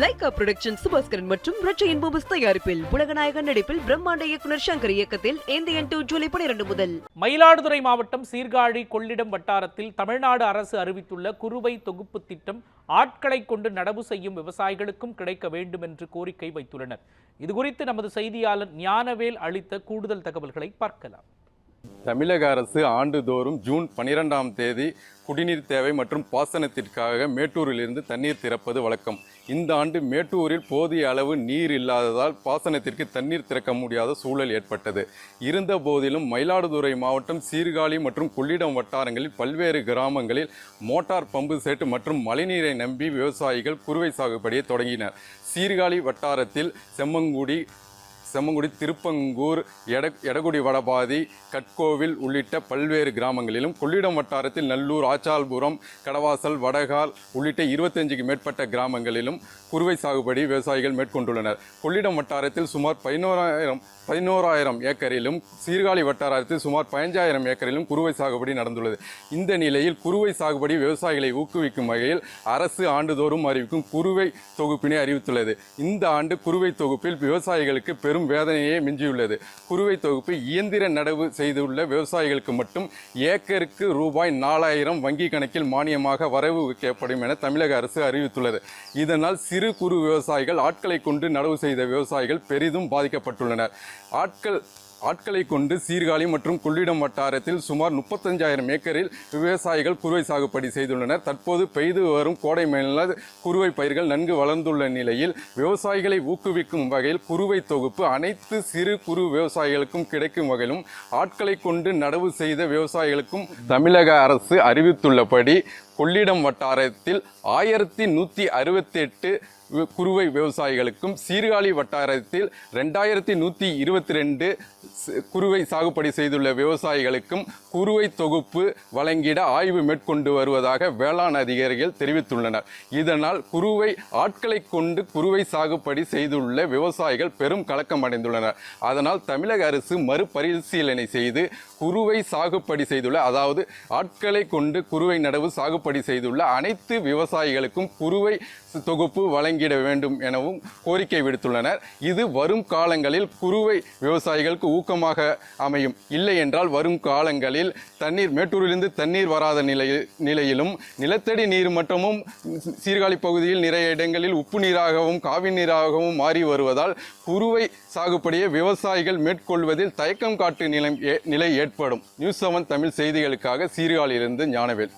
Lyca production Subaskaran மற்றும் ரட்சையின் பூபஸ் தயாரிப்பில் உலகநாயகன் நடிப்பில் பிரம்மாண்ட இயக்குனர் சங்கர் இயக்கத்தில் இந்தியன் டூ ஜூலை பனிரெண்டு முதல். மயிலாடுதுறை மாவட்டம் சீர்காழி கொள்ளிடம் வட்டாரத்தில் தமிழ்நாடு அரசு அறிவித்துள்ள குறுவை தொகுப்பு திட்டம் ஆட்களை கொண்டு நடவு செய்யும் விவசாயிகளுக்கும் கிடைக்க வேண்டும் என்று கோரிக்கை வைத்துள்ளனர். இதுகுறித்து நமது செய்தியாளர் ஞானவேல் அளித்த கூடுதல் தகவல்களை பார்க்கலாம். தமிழக அரசு ஆண்டுதோறும் ஜூன் பனிரெண்டாம் தேதி குடிநீர் தேவை மற்றும் பாசனத்திற்காக மேட்டூரிலிருந்து தண்ணீர் திறப்பது வழக்கம். இந்த ஆண்டு மேட்டூரில் போதிய அளவு நீர் இல்லாததால் பாசனத்திற்கு தண்ணீர் திறக்க முடியாத சூழல் ஏற்பட்டது. இருந்த போதிலும் மயிலாடுதுறை மாவட்டம் சீர்காழி மற்றும் கொள்ளிடம் வட்டாரங்களில் பல்வேறு கிராமங்களில் மோட்டார் பம்பு செட் மற்றும் மழைநீரை நம்பி விவசாயிகள் குறுவை சாகுபடியை தொடங்கினர். சீர்காழி வட்டாரத்தில் செம்மங்குடி செம்மங்குடி திருப்பங்கூர் எட எடகுடி வடபாதி கட்கோவில் உள்ளிட்ட பல்வேறு கிராமங்களிலும் கொள்ளிடம் வட்டாரத்தில் நல்லூர் ஆச்சால்புரம் கடவாசல் வடகால் உள்ளிட்ட இருபத்தஞ்சுக்கு மேற்பட்ட கிராமங்களிலும் குறுவை சாகுபடி விவசாயிகள் மேற்கொண்டுள்ளனர். கொள்ளிடம் வட்டாரத்தில் சுமார் பதினோராயிரம் பதினோராயிரம் ஏக்கரிலும் சீர்காழி வட்டாரத்தில் சுமார் பதினஞ்சாயிரம் ஏக்கரிலும் குறுவை சாகுபடி நடந்துள்ளது. இந்த நிலையில் குறுவை சாகுபடி விவசாயிகளை ஊக்குவிக்கும் வகையில் அரசு ஆண்டுதோறும் அறிவிக்கும் குறுவை தொகுப்பினை அறிவித்துள்ளது. இந்த ஆண்டு குறுவை தொகுப்பில் விவசாயிகளுக்கு பெரும் வேதனையே மிஞ்சியுள்ளது. குறுவை தொகுப்பு இயந்திர நடவு செய்துள்ள விவசாயிகளுக்கு மட்டும் ஏக்கருக்கு ரூபாய் நாலாயிரம் வங்கி கணக்கில் மானியமாக வரவு வைக்கப்படும் என தமிழக அரசு அறிவித்துள்ளது. இதனால் சிறு குறு விவசாயிகள் ஆட்களை கொண்டு நடவு செய்த விவசாயிகள் பெரிதும் பாதிக்கப்பட்டுள்ளனர். ஆட்கள் ஆட்களை கொண்டு சீர்காழி மற்றும் கொள்ளிடம் வட்டாரத்தில் சுமார் முப்பத்தஞ்சாயிரம் ஏக்கரில் விவசாயிகள் குறுவை சாகுபடி செய்துள்ளனர். தற்போது பெய்து வரும் கோடை மேல குறுவை பயிர்கள் நன்கு வளர்ந்துள்ள நிலையில் விவசாயிகளை ஊக்குவிக்கும் வகையில் குறுவை தொகுப்பு அனைத்து சிறு குறு விவசாயிகளுக்கும் கிடைக்கும் வகையிலும் ஆட்களை கொண்டு நடவு செய்த விவசாயிகளுக்கும் தமிழக அரசு அறிவித்துள்ளபடி கொள்ளிடம் வட்டாரத்தில் ஆயிரத்தி நூற்றி அறுபத்தி எட்டு குறுவை விவசாயிகளுக்கும் சீர்காழி வட்டாரத்தில் ரெண்டாயிரத்தி நூற்றி இருபத்தி ரெண்டு குறுவை சாகுபடி செய்துள்ள விவசாயிகளுக்கும் குறுவை தொகுப்பு வழங்கிட ஆய்வு மேற்கொண்டு வருவதாக வேளாண் அதிகாரிகள் தெரிவித்துள்ளனர். இதனால் குறுவை ஆட்களை கொண்டு குறுவை சாகுபடி செய்துள்ள விவசாயிகள் பெரும் கலக்கம் அடைந்துள்ளனர். அதனால் தமிழக அரசு மறுபரிசீலனை செய்து குறுவை சாகுபடி செய்துள்ள அதாவது ஆட்களை கொண்டு குறுவை நடவு சாகுபடி சாகுபடி செய்துள்ள அனைத்து விவசாயிகளுக்கும் குறுவை தொகுப்பு வழங்கிட வேண்டும் எனவும் கோரிக்கை விடுத்துள்ளனர். இது வரும் காலங்களில் குறுவை விவசாயிகளுக்கு ஊக்கமாக அமையும். இல்லை என்றால் வரும் காலங்களில் தண்ணீர் மேட்டூரிலிருந்து தண்ணீர் வராத நிலையில் நிலையிலும் நிலத்தடி நீர் மட்டமும் சீர்காழி பகுதியில் நிறைய இடங்களில் உப்பு நீராகவும் காவி நீராகவும் மாறி வருவதால் குறுவை சாகுபடியை விவசாயிகள் மேற்கொள்வதில் தயக்கம் காட்டு நிலை நிலை ஏற்படும். நியூஸ் செவன் தமிழ் செய்திகளுக்காக சீர்காழியிலிருந்து ஞானவேல்.